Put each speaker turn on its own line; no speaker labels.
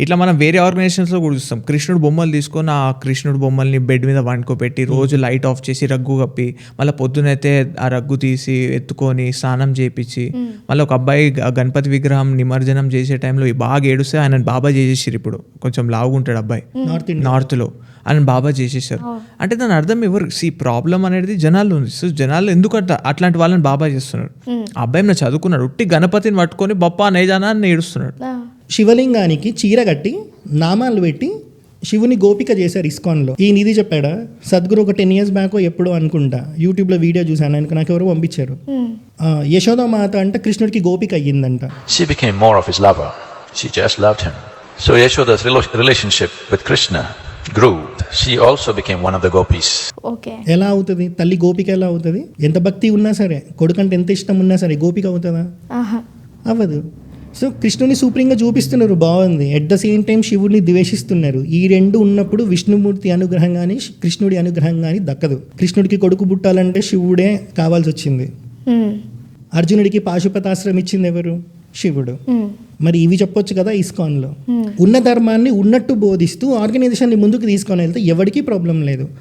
ఇట్లా మనం వేరే ఆర్గనైజేషన్స్లో కూడా చూస్తాం. కృష్ణుడు బొమ్మలు తీసుకొని ఆ కృష్ణుడు బొమ్మల్ని బెడ్ మీద వండుకోబెట్టి రోజు లైట్ ఆఫ్ చేసి రగ్గు కప్పి మళ్ళీ పొద్దునైతే ఆ రగ్గు తీసి ఎత్తుకొని స్నానం చేపించి మళ్ళీ ఒక అబ్బాయి గణపతి విగ్రహం నిమజ్జనం చేసే టైంలో బాగా ఏడుస్తే ఆయన బాబా చేసేసారు ఇప్పుడు. కొంచెం లావుగుంటాడు అబ్బాయి.
నార్త్
నార్త్లో ఆయన బాబా చేసేసారు. అంటే దాని అర్థం ఎవరు? సి ప్రాబ్లం అనేది జనాల్లో ఉంది. సో జనాలు ఎందుకు అట్లా అట్లాంటి వాళ్ళని బాబా చేస్తున్నారు ఆ అబ్బాయి నా చదువుకున్నాడు? ఉట్టి గణపతిని పట్టుకొని బొప్ప నేజానా అని ఏడుస్తున్నాడు
శివలింగానికి చీర కట్టి నామాలు పెట్టి శివుని గోపిక చేశారు ఇస్కాన్లో. ఈ నిధి చెప్పాడా సద్గురు ఒక టెన్ ఇయర్స్ బ్యాక్ ఎప్పుడో అనుకుంటా. యూట్యూబ్లో వీడియో చూశాను ఆయనకు నాకు ఎవరు పంపించారు. ఆ, యశోద మాత అంటే కృష్ణుడికి గోపిక అయ్యిందంట.
She became more of his lover. She just loved him. So Yashoda's relo- relationship with Krishna grew. She also became one of the gopis.
Okay
ఎలా అవుతుంది? తల్లి గోపిక ఎలా అవుతుంది? ఎంత భక్తి ఉన్నా సరే కొడుకంటే ఎంత ఇష్టం ఉన్నా సరే గోపిక అవుతుందా?
ఆహా.
అవ్వదు. సో కృష్ణుని సూప్రీంగా చూపిస్తున్నారు బాగుంది. ఎట్ ద సేమ్ టైం శివుడిని ద్వేషిస్తున్నారు. ఈ రెండు ఉన్నప్పుడు విష్ణుమూర్తి అనుగ్రహం కానీ కృష్ణుడి అనుగ్రహం కానీ దక్కదు. కృష్ణుడికి కొడుకు పుట్టాలంటే శివుడే కావాల్సి వచ్చింది. అర్జునుడికి పాశుపతాశ్రమం ఇచ్చింది ఎవరు? శివుడు. మరి ఇవి చెప్పొచ్చు కదా ఇస్కాన్లో. ఉన్న ధర్మాన్ని ఉన్నట్టు బోధిస్తూ ఆర్గనైజేషన్ని ముందుకు తీసుకొని వెళ్తే ఎవరికీ ప్రాబ్లం లేదు.